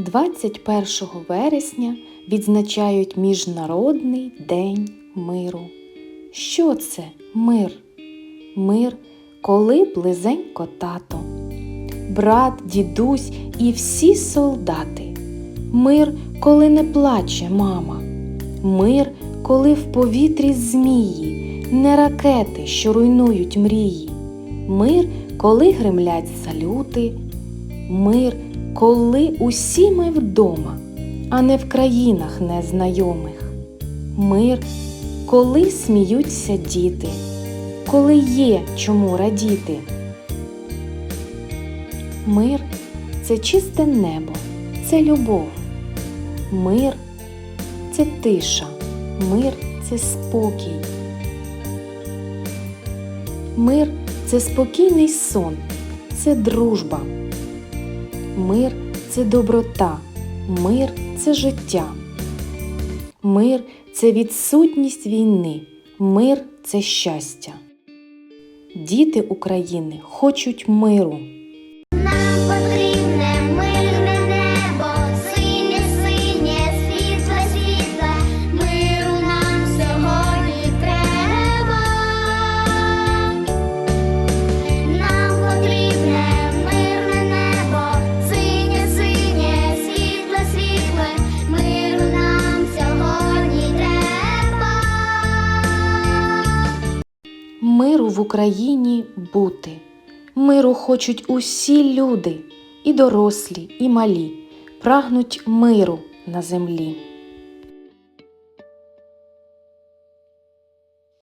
21 вересня відзначають Міжнародний день миру. Що це мир? Мир, коли близенько тато, брат, дідусь і всі солдати. Мир, коли не плаче мама. Мир, коли в повітрі змії, не ракети, що руйнують мрії. Мир, коли гремлять салюти. Мир, коли усі ми вдома, а не в країнах незнайомих. Мир, коли сміються діти, коли є чому радіти. Мир це чисте небо, це любов. Мир це тиша, мир це спокій. Мир це спокійний сон, це дружба. Мир це доброта, мир це життя. Мир це відсутність війни, мир це щастя. Діти України хочуть миру. Миру в Україні бути. Миру хочуть усі люди, і дорослі, і малі, прагнуть миру на землі.